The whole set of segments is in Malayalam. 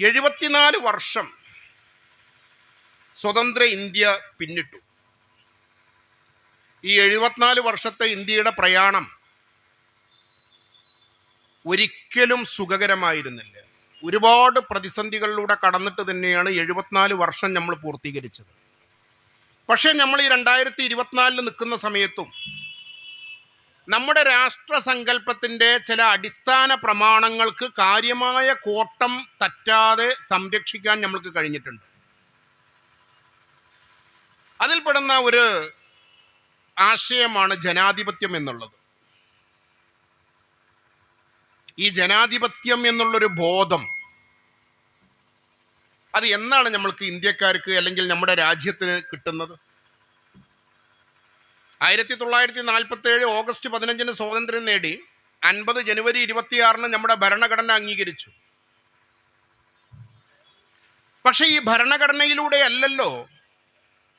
എഴുപത്തിനാല് വർഷം സ്വതന്ത്ര ഇന്ത്യ പിന്നിട്ടു. ഈ എഴുപത്തിനാല് വർഷത്തെ ഇന്ത്യയുടെ പ്രയാണം ഒരിക്കലും സുഖകരമായിരുന്നില്ല. ഒരുപാട് പ്രതിസന്ധികളിലൂടെ കടന്നിട്ട് തന്നെയാണ് എഴുപത്തിനാല് വർഷം നമ്മൾ പൂർത്തീകരിച്ചത്. പക്ഷേ നമ്മൾ ഈ രണ്ടായിരത്തി ഇരുപത്തിനാലിൽ നിൽക്കുന്ന സമയത്തും നമ്മുടെ രാഷ്ട്രസങ്കല്പത്തിന്റെ ചില അടിസ്ഥാന പ്രമാണങ്ങൾക്ക് കാര്യമായ കോട്ടം തറ്റാതെ സംരക്ഷിക്കാൻ നമ്മൾക്ക് കഴിഞ്ഞിട്ടുണ്ട്. അതിൽപ്പെടുന്ന ഒരു ആശയമാണ് ജനാധിപത്യം എന്നുള്ളത്. ഈ ജനാധിപത്യം എന്നുള്ളൊരു ബോധം അത് എന്നാണ് നമ്മൾക്ക് ഇന്ത്യക്കാർക്ക് അല്ലെങ്കിൽ നമ്മുടെ രാജ്യത്തിന് കിട്ടുന്നത്? ആയിരത്തി തൊള്ളായിരത്തി നാൽപ്പത്തി ഏഴ് ഓഗസ്റ്റ് പതിനഞ്ചിന് സ്വാതന്ത്ര്യം നേടി അൻപത് ജനുവരി ഇരുപത്തിയാറിന് നമ്മുടെ ഭരണഘടന അംഗീകരിച്ചു. പക്ഷെ ഈ ഭരണഘടനയിലൂടെ അല്ലല്ലോ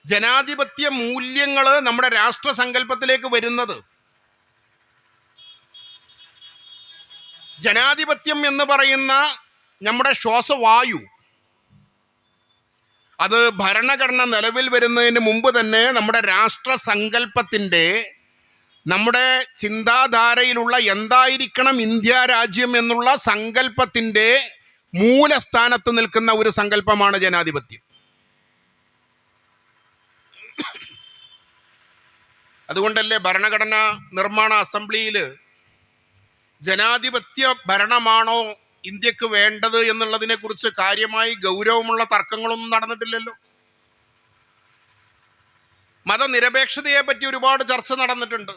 ജനാധിപത്യ മൂല്യങ്ങൾ നമ്മുടെ രാഷ്ട്രസങ്കല്പത്തിലേക്ക് വരുന്നത്. ജനാധിപത്യം എന്ന് പറയുന്ന നമ്മുടെ ശ്വാസവായു അത് ഭരണഘടന നിലവിൽ വരുന്നതിന് മുമ്പ് തന്നെ നമ്മുടെ രാഷ്ട്രസങ്കല്പത്തിന്റെ നമ്മുടെ ചിന്താധാരയിലുള്ള എന്തായിരിക്കണം ഇന്ത്യ രാജ്യം എന്നുള്ള സങ്കല്പത്തിന്റെ മൂലസ്ഥാനത്ത് നിൽക്കുന്ന ഒരു സങ്കല്പമാണ് ജനാധിപത്യം. അതുകൊണ്ടല്ലേ ഭരണഘടന നിർമ്മാണ അസംബ്ലിയിൽ ജനാധിപത്യ ഭരണമാണോ ഇന്ത്യയ്ക്ക് വേണ്ടത് എന്നുള്ളതിനെ കുറിച്ച് കാര്യമായി ഗൗരവമുള്ള തർക്കങ്ങളൊന്നും നടന്നിട്ടില്ലല്ലോ. മതനിരപേക്ഷതയെ പറ്റി ഒരുപാട് ചർച്ച നടന്നിട്ടുണ്ട്.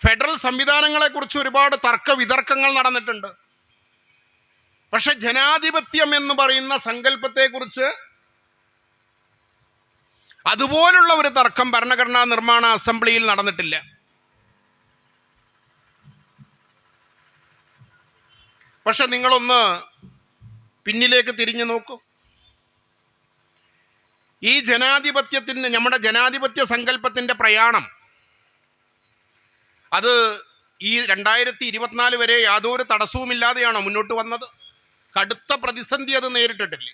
ഫെഡറൽ സംവിധാനങ്ങളെ കുറിച്ച് ഒരുപാട് തർക്ക വിതർക്കങ്ങൾ നടന്നിട്ടുണ്ട്. പക്ഷെ ജനാധിപത്യം എന്ന് പറയുന്ന സങ്കല്പത്തെക്കുറിച്ച് അതുപോലുള്ള ഒരു തർക്കം ഭരണഘടനാ നിർമ്മാണ അസംബ്ലിയിൽ നടന്നിട്ടില്ല. പക്ഷെ നിങ്ങളൊന്ന് പിന്നിലേക്ക് തിരിഞ്ഞു നോക്കൂ. ഈ ജനാധിപത്യത്തിന് നമ്മുടെ ജനാധിപത്യ സങ്കല്പത്തിന്റെ പ്രയാണം അത് ഈ രണ്ടായിരത്തി ഇരുപത്തിനാല് വരെ യാതൊരു തടസ്സവുമില്ലാതെയാണോ മുന്നോട്ട് വന്നത്? കടുത്ത പ്രതിസന്ധി അത് നേരിട്ടിട്ടില്ലേ?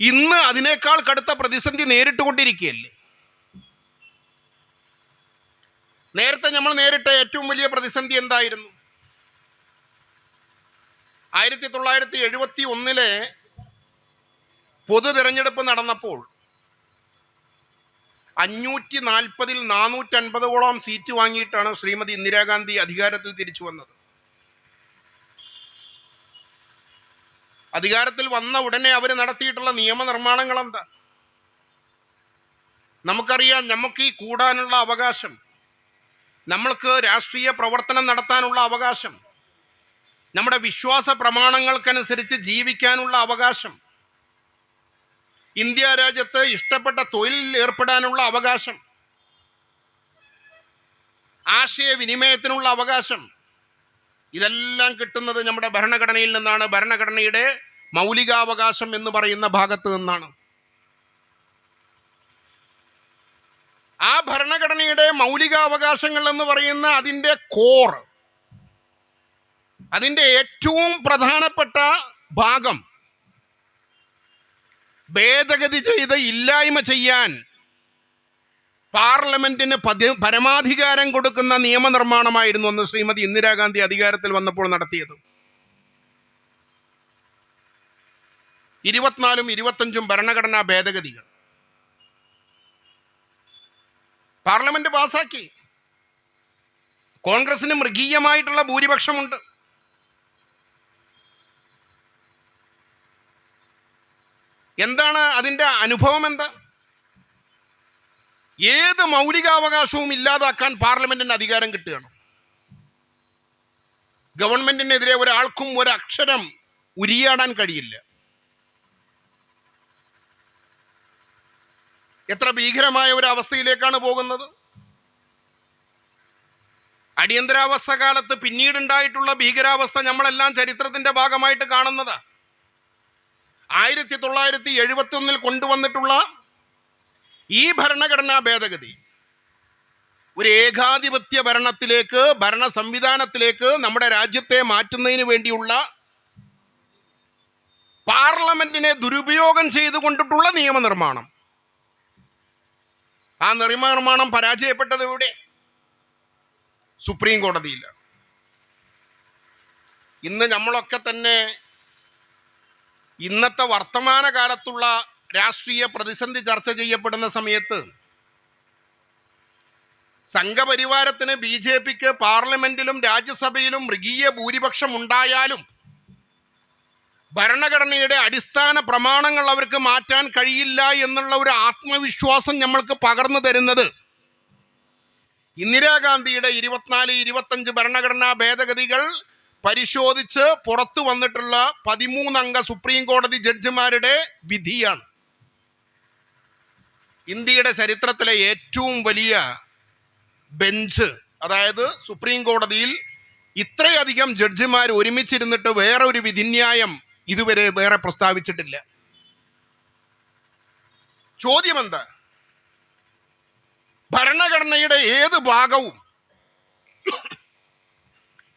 ഇന്ന് അതിനേക്കാൾ കടുത്ത പ്രതിസന്ധി നേരിട്ടുകൊണ്ടിരിക്കുകയല്ലേ? നേരത്തെ നമ്മൾ നേരിട്ട ഏറ്റവും വലിയ പ്രതിസന്ധി എന്തായിരുന്നു? ആയിരത്തി തൊള്ളായിരത്തി എഴുപത്തി ഒന്നിലെ പൊതു തിരഞ്ഞെടുപ്പ് നടന്നപ്പോൾ അഞ്ഞൂറ്റി നാൽപ്പതിൽ നാനൂറ്റൻപതോളം സീറ്റ് വാങ്ങിയിട്ടാണ് ശ്രീമതി ഇന്ദിരാഗാന്ധി അധികാരത്തിൽ തിരിച്ചു വന്നത്. അധികാരത്തിൽ വന്ന ഉടനെ അവർ നടത്തിയിട്ടുള്ള നിയമനിർമ്മാണങ്ങൾ എന്താ നമുക്കറിയാം നമുക്ക് ഈ കൂടാനുള്ള അവകാശം നമ്മൾക്ക് രാഷ്ട്രീയ പ്രവർത്തനം നടത്താനുള്ള അവകാശം. നമ്മുടെ വിശ്വാസ പ്രമാണങ്ങൾക്കനുസരിച്ച് ജീവിക്കാനുള്ള അവകാശം. ഇന്ത്യ രാജ്യത്ത് ഇഷ്ടപ്പെട്ട തൊഴിലിൽ ഏർപ്പെടാനുള്ള അവകാശം. ആശയവിനിമയത്തിനുള്ള അവകാശം. ഇതെല്ലാം കിട്ടുന്നത് നമ്മുടെ ഭരണഘടനയിൽ നിന്നാണ്. ഭരണഘടനയുടെ മൗലികാവകാശം എന്ന് പറയുന്ന ഭാഗത്ത് നിന്നാണ്. ആ ഭരണഘടനയുടെ മൗലികാവകാശങ്ങൾ എന്ന് പറയുന്ന അതിന്റെ കോർ അതിന്റെ ഏറ്റവും പ്രധാനപ്പെട്ട ഭാഗം ഭേദഗതി ചെയ്ത് ഇല്ലായ്മ ചെയ്യാൻ പാർലമെന്റിന് പരമാധികാരം കൊടുക്കുന്ന നിയമനിർമ്മാണമായിരുന്നു അന്ന് ശ്രീമതി ഇന്ദിരാഗാന്ധി അധികാരത്തിൽ വന്നപ്പോൾ നടത്തിയത്. ഇരുപത്തിനാലും ഇരുപത്തഞ്ചും ഭരണഘടനാ ഭേദഗതികൾ. പാർലമെന്റ് പാസാക്കി. കോൺഗ്രസിന് മൃഗീയമായിട്ടുള്ള ഭൂരിപക്ഷമുണ്ട്. എന്താണ് അതിന്റെ അനുഭവം എന്താ? ഏത് മൗലികാവകാശവും ഇല്ലാതാക്കാൻ പാർലമെന്റിന് അധികാരം കിട്ടുകയാണ്. ഗവൺമെന്റിനെതിരെ ഒരാൾക്കും ഒരക്ഷരം ഉരിയാടാൻ കഴിയില്ല. എത്ര ഭീകരമായ ഒരു അവസ്ഥയിലേക്കാണ് പോകുന്നത്? അടിയന്തരാവസ്ഥ കാലത്ത് പിന്നീടുണ്ടായിട്ടുള്ള ഭീകരാവസ്ഥ നമ്മളെല്ലാം ചരിത്രത്തിന്റെ ഭാഗമായിട്ട് കാണുന്നത്. ആയിരത്തി തൊള്ളായിരത്തി എഴുപത്തി ഒന്നിൽ കൊണ്ടുവന്നിട്ടുള്ള ഈ ഭരണഘടനാ ഭേദഗതി ഒരു ഏകാധിപത്യ ഭരണത്തിലേക്ക് ഭരണ സംവിധാനത്തിലേക്ക് നമ്മുടെ രാജ്യത്തെ മാറ്റുന്നതിന് വേണ്ടിയുള്ള പാർലമെന്റിനെ ദുരുപയോഗം ചെയ്തുകൊണ്ടിട്ടുള്ള നിയമനിർമ്മാണം. ആ നിയമനിർമ്മാണം പരാജയപ്പെട്ടത് എവിടെ? സുപ്രീം കോടതിയിൽ. ഇന്ന് നമ്മളൊക്കെ തന്നെ ഇന്നത്തെ വർത്തമാനകാലത്തുള്ള രാഷ്ട്രീയ പ്രതിസന്ധി ചർച്ച ചെയ്യപ്പെടുന്ന സമയത്ത് സംഘപരിവാരത്തിന് ബി ജെ പിക്ക് പാർലമെന്റിലും രാജ്യസഭയിലും മൃഗീയ ഭൂരിപക്ഷം ഉണ്ടായാലും ഭരണഘടനയുടെ അടിസ്ഥാന പ്രമാണങ്ങൾ അവർക്ക് മാറ്റാൻ കഴിയില്ല എന്നുള്ള ഒരു ആത്മവിശ്വാസം നമ്മൾക്ക് പകർന്നു തരുന്നത്. ഇന്ദിരാഗാന്ധിയുടെ ഇരുപത്തിനാല് ഇരുപത്തഞ്ച് ഭരണഘടനാ ഭേദഗതികൾ പരിശോധിച്ച് പുറത്തു വന്നിട്ടുള്ള പതിമൂന്നംഗ സുപ്രീം കോടതി ജഡ്ജിമാരുടെ വിധിയാണ്. ഇന്ത്യയുടെ ചരിത്രത്തിലെ ഏറ്റവും വലിയ ബെഞ്ച് അതായത് സുപ്രീം കോടതിയിൽ ഇത്രയധികം ജഡ്ജിമാർ ഒരുമിച്ചിരുന്നിട്ട് വേറൊരു വിധിന്യായം ഇതുവരെ വേറെ പ്രസ്താവിച്ചിട്ടില്ല. ചോദ്യം എന്താ ഭരണഘടനയുടെ ഏത് ഭാഗവും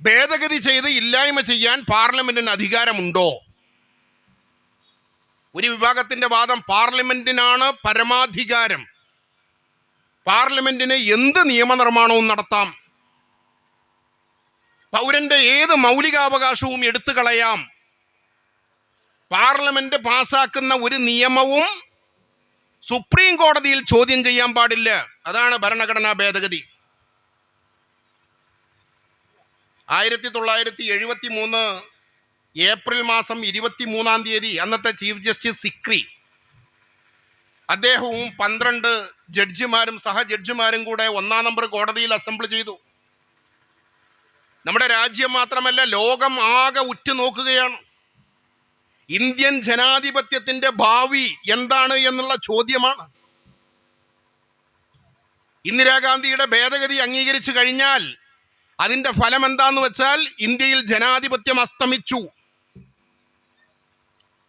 ഭേദഗതി ചെയ്ത് ഇല്ലായ്മ ചെയ്യാൻ പാർലമെന്റിന് അധികാരമുണ്ടോ? ഒരു വിഭാഗത്തിന്റെ വാദം പാർലമെന്റിനാണ് പരമാധികാരം. പാർലമെന്റിന് എന്ത് നിയമനിർമ്മാണവും നടത്താം? പൗരന്റെ ഏത് മൗലികാവകാശവും എടുത്തു കളയാം പാർലമെന്റ് പാസാക്കുന്ന ഒരു നിയമവും സുപ്രീം കോടതിയിൽ ചോദ്യം ചെയ്യാൻ പാടില്ല. അതാണ് ഭരണഘടനാ ഭേദഗതി. ആയിരത്തി തൊള്ളായിരത്തി എഴുപത്തി മൂന്ന് ഏപ്രിൽ മാസം ഇരുപത്തി മൂന്നാം തീയതി അന്നത്തെ ചീഫ് ജസ്റ്റിസ് സിക്രി അദ്ദേഹവും പന്ത്രണ്ട് ജഡ്ജിമാരും സഹ ജഡ്ജിമാരും കൂടെ ഒന്നാം നമ്പർ കോടതിയിൽ അസംബിൾ ചെയ്തു. നമ്മുടെ രാജ്യം മാത്രമല്ല ലോകം ആകെ ഉറ്റുനോക്കുകയാണ്. ഇന്ത്യൻ ജനാധിപത്യത്തിന്റെ ഭാവി എന്താണ് എന്നുള്ള ചോദ്യമാണ്. ഇന്ദിരാഗാന്ധിയുടെ ഭേദഗതി അംഗീകരിച്ചു കഴിഞ്ഞാൽ അതിന്റെ ഫലം എന്താന്ന് വെച്ചാൽ ഇന്ത്യയിൽ ജനാധിപത്യം അസ്തമിച്ചു.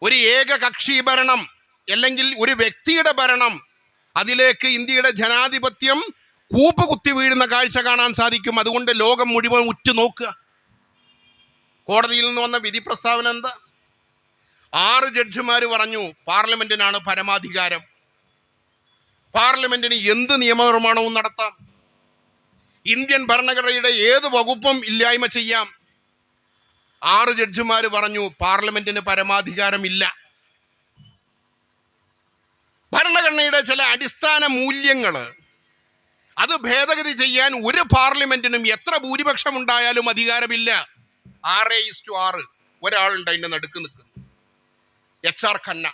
ഒരു ഏക കക്ഷി ഭരണം അല്ലെങ്കിൽ ഒരു വ്യക്തിയുടെ ഭരണം അതിലേക്ക് ഇന്ത്യയുടെ ജനാധിപത്യം കൂപ്പ് കുത്തി വീഴുന്ന കാഴ്ച കാണാൻ സാധിക്കും. അതുകൊണ്ട് ലോകം മുഴുവൻ ഉറ്റുനോക്കുക. കോടതിയിൽ നിന്ന് വന്ന വിധി പ്രസ്താവന എന്താ? ആറ് ജഡ്ജിമാർ പറഞ്ഞു പാർലമെന്റിനാണ് പരമാധികാരം. പാർലമെന്റിന് എന്ത് നിയമനിർമ്മാണവും നടത്താം? ഇന്ത്യൻ ഭരണഘടനയുടെ ഏത് വകുപ്പും ഇല്ലായ്മ ചെയ്യാം. ആറ് ജഡ്ജിമാർ പറഞ്ഞു പാർലമെന്റിന് പരമാധികാരമില്ല. ഭരണഘടനയുടെ ചില അടിസ്ഥാന മൂല്യങ്ങൾ അത് ഭേദഗതി ചെയ്യാൻ ഒരു പാർലമെന്റിനും എത്ര ഭൂരിപക്ഷം ഉണ്ടായാലും അധികാരമില്ല. ആറ് ഇസ്റ്റു ആറ്. ഒരാളുണ്ട് അതിന്റെ നടുക്ക് നിൽക്കുന്നു H R Khanna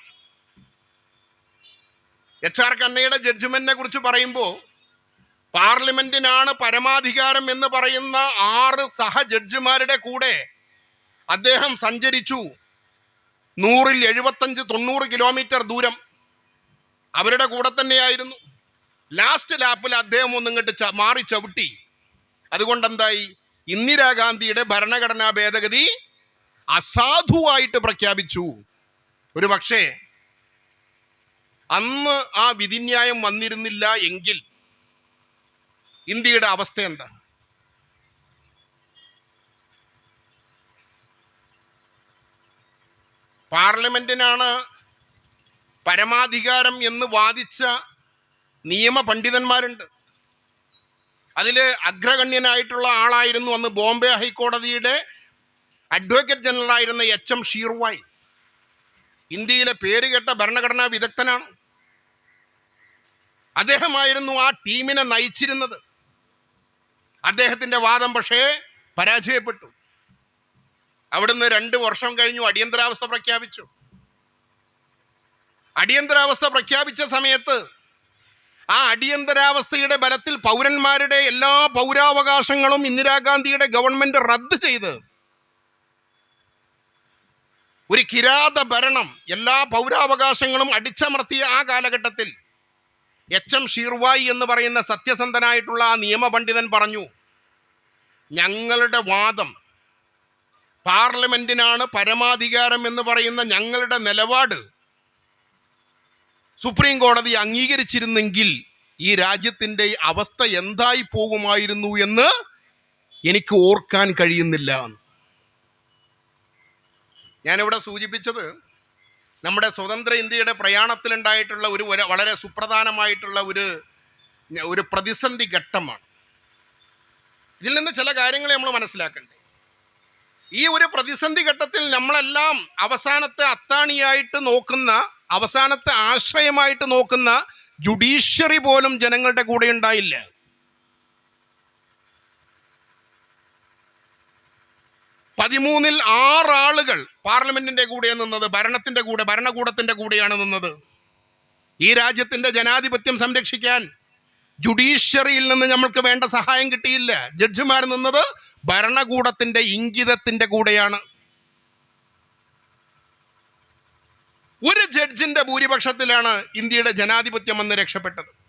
H R ഖന്നയുടെ ജഡ്ജ്മെന്റിനെ കുറിച്ച് പറയുമ്പോൾ പാർലമെന്റിനാണ് പരമാധികാരം എന്ന് പറയുന്ന ആറ് സഹ ജഡ്ജിമാരുടെ കൂടെ അദ്ദേഹം സഞ്ചരിച്ചു. നൂറിൽ എഴുപത്തഞ്ച് തൊണ്ണൂറ് കിലോമീറ്റർ ദൂരം അവരുടെ കൂടെ തന്നെയായിരുന്നു. ലാസ്റ്റ് ലാപ്പിൽ അദ്ദേഹം ഒന്നിങ്ങോട്ട് ഇങ്ങോട്ട് മാറി ചവിട്ടി. അതുകൊണ്ട് എന്തായി ഇന്ദിരാഗാന്ധിയുടെ ഭരണഘടനാ ഭേദഗതി അസാധുവായിട്ട് പ്രഖ്യാപിച്ചു. ഒരു പക്ഷേ അന്ന് ആ വിധിന്യായം വന്നിരുന്നില്ല എങ്കിൽ ഇന്ത്യയുടെ അവസ്ഥ എന്താ പാർലമെന്റിനാണ് പരമാധികാരം എന്ന് വാദിച്ച നിയമ പണ്ഡിതന്മാരുണ്ട്. അതിൽ അഗ്രഗണ്യനായിട്ടുള്ള ആളായിരുന്നു അന്ന് ബോംബെ ഹൈക്കോടതിയുടെ അഡ്വക്കേറ്റ് ജനറൽ ആയിരുന്ന എച്ച് എം ഷീർവായ്. ഇന്ത്യയിലെ പേരുകേട്ട ഭരണഘടനാ വിദഗ്ധനാണ്. അദ്ദേഹമായിരുന്നു ആ ടീമിനെ നയിച്ചിരുന്നത്. അദ്ദേഹത്തിന്റെ വാദം പക്ഷേ പരാജയപ്പെട്ടു. അവിടുന്ന് രണ്ട് വർഷം കഴിഞ്ഞു അടിയന്തരാവസ്ഥ പ്രഖ്യാപിച്ചു. അടിയന്തരാവസ്ഥ പ്രഖ്യാപിച്ച സമയത്ത് ആ അടിയന്തരാവസ്ഥയുടെ ബലത്തിൽ പൗരന്മാരുടെ എല്ലാ പൗരാവകാശങ്ങളും ഇന്ദിരാഗാന്ധിയുടെ ഗവൺമെന്റ് റദ്ദ് ചെയ്ത് ഒരു കിരാത ഭരണം എല്ലാ പൗരാവകാശങ്ങളും അടിച്ചമർത്തിയ ആ കാലഘട്ടത്തിൽ എച്ച് എം ഷീർവായി എന്ന് പറയുന്ന സത്യസന്ധനായിട്ടുള്ള ആ നിയമപണ്ഡിതൻ പറഞ്ഞു ഞങ്ങളുടെ വാദം പാർലമെന്റിനാണ് പരമാധികാരം എന്ന് പറയുന്ന ഞങ്ങളുടെ നിലപാട് സുപ്രീം കോടതി അംഗീകരിച്ചിരുന്നെങ്കിൽ ഈ രാജ്യത്തിന്റെ അവസ്ഥ എന്തായി പോകുമായിരുന്നു എന്ന് എനിക്ക് ഓർക്കാൻ കഴിയുന്നില്ല ഞാനിവിടെ സൂചിപ്പിച്ചത് നമ്മുടെ സ്വതന്ത്ര ഇന്ത്യയുടെ പ്രയാണത്തിലുണ്ടായിട്ടുള്ള ഒരു വളരെ സുപ്രധാനമായിട്ടുള്ള ഒരു ഒരു പ്രതിസന്ധി ഘട്ടമാണ്. ഇതിൽ നിന്ന് ചില കാര്യങ്ങളെ നമ്മൾ മനസ്സിലാക്കണ്ടേ. ഈ ഒരു പ്രതിസന്ധി ഘട്ടത്തിൽ നമ്മളെല്ലാം അവസാനത്തെ അത്താണിയായിട്ട് നോക്കുന്ന അവസാനത്തെ ആശ്രയമായിട്ട് നോക്കുന്ന ജുഡീഷ്യറി പോലും ജനങ്ങളുടെ കൂടെ ഉണ്ടായില്ല. പതിമൂന്നിൽ ആറാളുകൾ പാർലമെന്റിന്റെ കൂടെ നിന്നത് ഭരണത്തിന്റെ കൂടെ ഭരണകൂടത്തിന്റെ കൂടെയാണ് നിന്നത്. ഈ രാജ്യത്തിന്റെ ജനാധിപത്യം സംരക്ഷിക്കാൻ ജുഡീഷ്യറിയിൽ നിന്ന് നമ്മൾക്ക് വേണ്ട സഹായം കിട്ടിയില്ല. ജഡ്ജിമാർ നിന്നത് ഭരണകൂടത്തിന്റെ ഇംഗിതത്തിന്റെ കൂടെയാണ്. ഒരു ജഡ്ജിന്റെ ഭൂരിപക്ഷത്തിലാണ് ഇന്ത്യയുടെ ജനാധിപത്യം അന്ന് രക്ഷപ്പെട്ടത്.